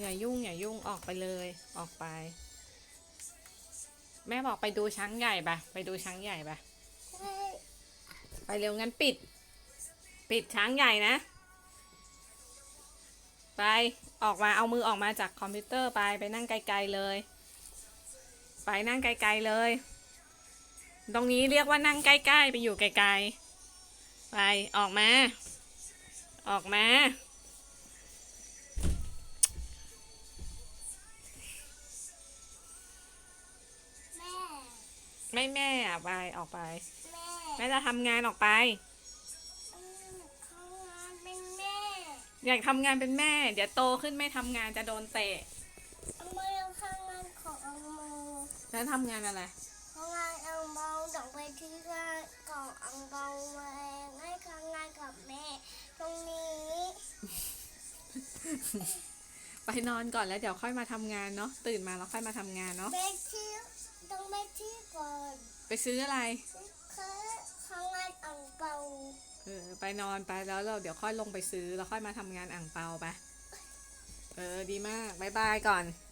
อย่ายุ่งอย่ายุ่งออกไปเลยออกไป แม่บอกไปดูช้างใหญ่ปะไปดูช้างใหญ่ปะไปเร็วงั้นปิด ปิดช้างใหญ่นะ ไปออกมาเอามือออกมาจากคอมพิวเตอร์ไปไปนั่งไกลๆเลย ไปนั่งไกลๆเลย ตรงนี้เรียกว่านั่งใกล้ๆไปอยู่ไกลๆไปออกมา ออกมา ไม่แม่อะไปออกไป แม่แม่จะทำงานออกไปอืมเขางานเป็นแม่อยากทำงานเป็นแม่ เดี๋ยวโตขึ้นไม่ทำงานจะโดนเตะ เอามาเอาข้างงานของอังโมแล้วทำงานอะไร ข้างงานอังโมต้องไปที่งานของอังโมมาเองให้ข้างงานกับแม่ ตรงนี้ ไปนอนก่อนแล้วเดี๋ยวค่อยมาทำงานเนาะตื่นมาแล้วค่อยมาทำงานเนาะไปที่ต้องไปที่ก่อนไปซื้ออะไรคือข้างงานอังโมเออไปนอนไปแล้วเราเดี๋ยวค่อยลงไปซื้อแล้วค่อยมาทำงานอ่างเปาไปเออดีมากบายบายก่อนบ